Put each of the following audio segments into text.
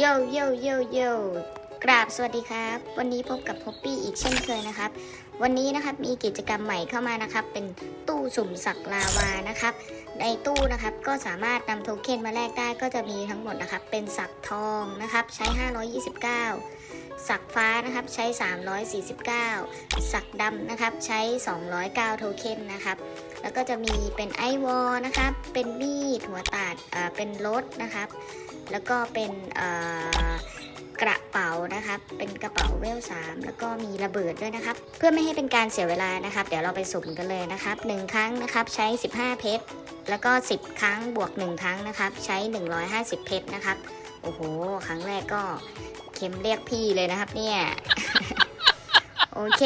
โยโยโยโยกราบสวัสดีครับ วันนี้พบกับพอปปี้อีกเช่นเคยนะครับ วันนี้นะครับมีกิจกรรมใหม่เข้ามานะครับ เป็นตู้สุ่มสักลาวานะครับ ในตู้นะครับก็สามารถนำโทเค็นมาแลกได้ก็จะมีทั้งหมดนะครับ เป็นสักทองนะครับ ใช้ 529 สักฟ้านะครับใช้ 349 สักดำนะครับใช้ 209 โทเค็นนะครับ แล้วก็จะมีเป็นไอวอลนะครับ เป็นมีดหัวตัดเอ่อเป็นรถนะครับ แล้วก็เป็นกระเป๋านะครับ เป็นกระเป๋าเวลสามแล้วก็มีระเบิดด้วยนะครับ เพื่อไม่ให้เป็นการเสียเวลานะครับ เดี๋ยวเราไปสุ่มกันเลยนะครับหนึ่งครั้งนะครับใช้ 15 เพชร แล้วก็ 10 ครั้งบวก 1 ครั้งนะครับ ใช้ 150 เพชรนะครับ โอ้โห ครั้งแรกก็ เข็มเรียกพี่เลยนะครับ เนี่ย โอเค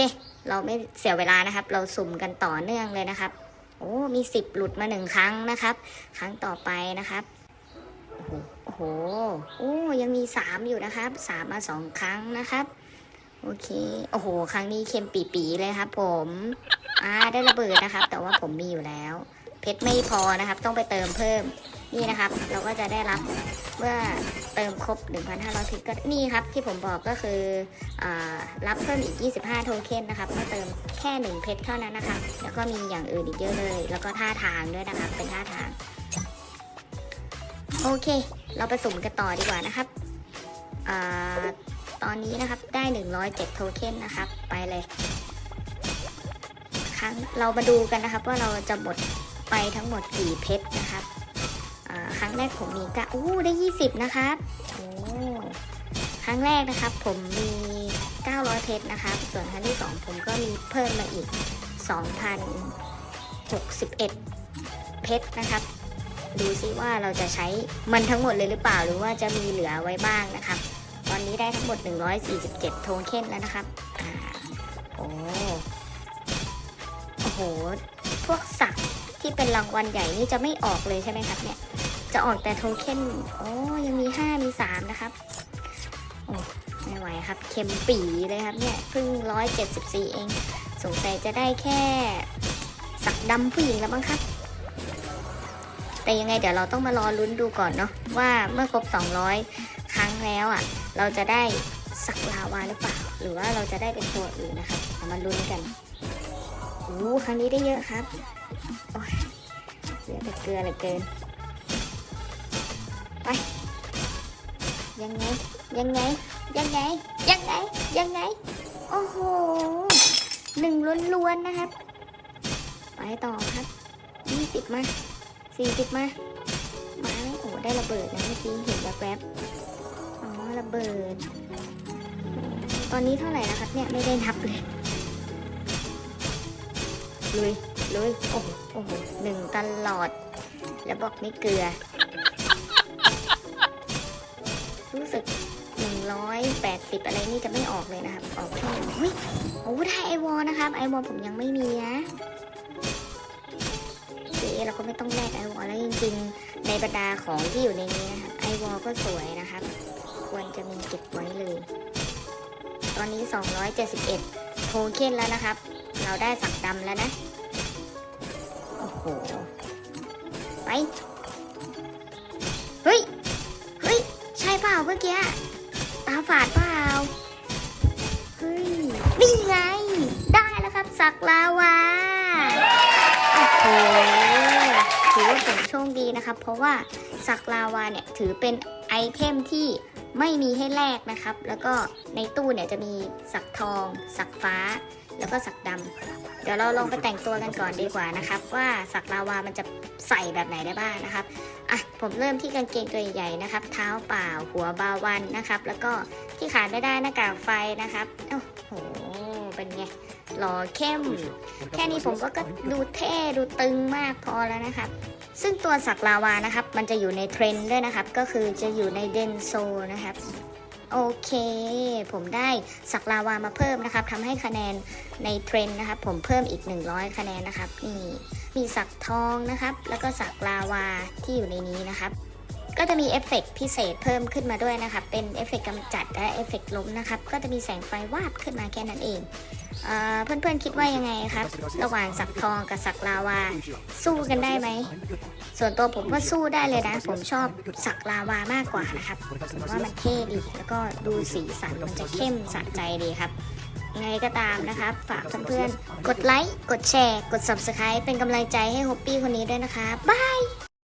เราไม่เสียเวลานะครับ เราสุ่มกันต่อเนื่องเลยนะครับ โอ้มี10หลุดมา1ครั้งนะครับ ครั้งต่อไปนะครับโอ้โหโอ้ยังมี3อยู่นะครับ3มา2ครั้งนะครับ โอเค โอ้โห ครั้งนี้เค็มปีๆเลยครับ ผมอ่าได้ระเบิดนะครับ แต่ว่าผมมีอยู่แล้ว เพชรไม่พอนะครับ ต้องไปเติมเพิ่ม นี่นะครับ เราก็จะได้รับเมื่อเติมครบ 1,500เพชรก็นี่ครับ ที่ผมบอกก็คืออรับเพิ่มอีก 25 โทเค็นนะครับเมื่อเติมแค่ 1 เพชรเท่านั้นนะครับ แล้วก็มีอย่างอื่นอีกเยอะเลย แล้วก็ท่าทางด้วยนะครับ เป็นท่าทาง โอเค เราไปสุ่มกันต่อดีกว่านะครับอตอนนี้นะครับได้ 107 โทเค็นนะครับ ไปเลยครั้งเรามาดูกันนะครับว่าเราจะหมดไปทั้งหมดกี่เพชรนะครับ ครั้งแรกผมมีกะอู้ได้ 20 นะครับโอ้ครั้งแรกนะครับผมมี 900 เพชรนะครับ ส่วนครั้งที่ 2 ผมก็มีเพิ่มมาอีก 2,061 เพชรนะครับ ดูซิว่าเราจะใช้มันทั้งหมดเลยหรือเปล่าหรือว่าจะมีเหลือไว้บ้างนะครับ ตอนนี้ได้ทั้งหมด 147 โทเค็นแล้วนะครับอโอ้โอ้โห พวกสักที่เป็นรางวัลใหญ่นี่จะไม่ออกเลยใช่ไหมครับเนี่ย จะออกแต่โทเค็นโอ้ยังมี 5 มี 3 นะครับ โอ้ไม่ไหวครับ เค็มปีเลยครับเนี่ยเพิ่ง 174 เอง สงสัยจะได้แค่ สักดำผู้หญิงแล้วมั้งครับ แต่ยังไงเดี๋ยวเราต้องมารอลุ้นดูก่อนเนาะว่าเมื่อครบ 200 ครั้งแล้วอะ เราจะได้สักลาวาหรือเปล่า หรือว่าเราจะได้เป็นตัวอื่นนะครับเอามาลุ้นกันโอ้ครั้งนี้ได้เยอะครับโอ้ยเหลือแต่เกลือเหลือเกิน ยังไง ยังไง ยังไง ยังไง ยังไง โอ้โหหนึ่งล้วนๆนะครับ ไปต่อครับยี่สิบมาสี่สิบมา มาไหมโอ้ได้ระเบิดนะเมื่อกี้เห็นแวบอ๋อระเบิด ตอนนี้เท่าไหร่นะครับเนี่ยไม่ได้นับเลยลุยลุยโอ้โหหนึ่งตลอด แล้วบอกไม่เกลือ รู้สึกหนึ่งร้อยแปดสิบอะไรนี่จะไม่ออกเลยนะครับ ออกแค่เฮ้ยโอ้ได้ไอวอลนะครับ ไอวอลผมยังไม่มีนะเจ๊เราก็ไม่ต้องแลกไอวอลแล้วจริงๆ ในบรรดาของที่อยู่ในนี้นะครับไอวอลก็สวยนะครับ ควรจะมีเก็บไว้เลย ตอนนี้ 271 โทเค็นแล้วนะครับ เราได้สักดำแล้วนะ โอ้โห ไป เฮ้ย มื่อกี้ ตาฝาดเปล่า เฮ้ย นี่ไง ได้แล้วครับสักลาวา โอ้โห ถือว่าผมโชคดีนะครับ เพราะว่าสักลาวาเนี่ย ถือเป็นไอเทมที่ ไม่มีให้แลกนะครับ แล้วก็ในตู้เนี่ยจะมีสักทอง สักฟ้า แล้วก็สักดำเดี๋ยวเราลองไปแต่งตัวกันก่อนดีกว่านะครับ ว่าสักลาวามันจะใส่แบบไหนได้บ้างนะครับอะผมเริ่มที่กางเกงตัวใหญ่ๆนะครับ เท้าเปล่าหัวบาวันนะครับ แล้วก็ที่ขาดไม่ได้หน้ากากไฟนะครับโอ้โหเป็นไง หล่อเข้ม แค่นี้ผมก็ก็ดูเท่ดูตึงมากพอแล้วนะครับ ซึ่งตัวสักลาวานะครับ มันจะอยู่ในเทรนด์ด้วยนะครับ ก็คือจะอยู่ในเดนโซนะครับ โอเค ผมได้สักลาวามาเพิ่มนะครับทำให้คะแนนในเทรนด์นะครับ ผมเพิ่มอีก 100 คะแนนนะครับนี่มีสักทองนะครับ แล้วก็สักลาวาที่อยู่ในนี้นะครับ ก็จะมีเอฟเฟกต์พิเศษเพิ่มขึ้นมาด้วยนะครับ เป็นเอฟเฟกต์กำจัดและเอฟเฟกต์ล้มนะครับ ก็จะมีแสงไฟวาบขึ้นมาแค่นั้นเองเอเพื่อนๆคิดว่ายังไงครับ ระหว่างสักทองกับสักลาวา สู้กันได้ไหม ส่วนตัวผมว่าสู้ได้เลยนะ ผมชอบสักลาวามากกว่านะครับผมว่ามันเท่ดี แล้วก็ดูสีสันมันจะเข้มสะใจดีครับยังไงก็ตามนะครับ ฝากเพื่อนๆ กดไลค์ กดแชร์ กด subscribe เป็นกำลังใจให้ฮอปปี้คนนี้ด้วยนะคะบาย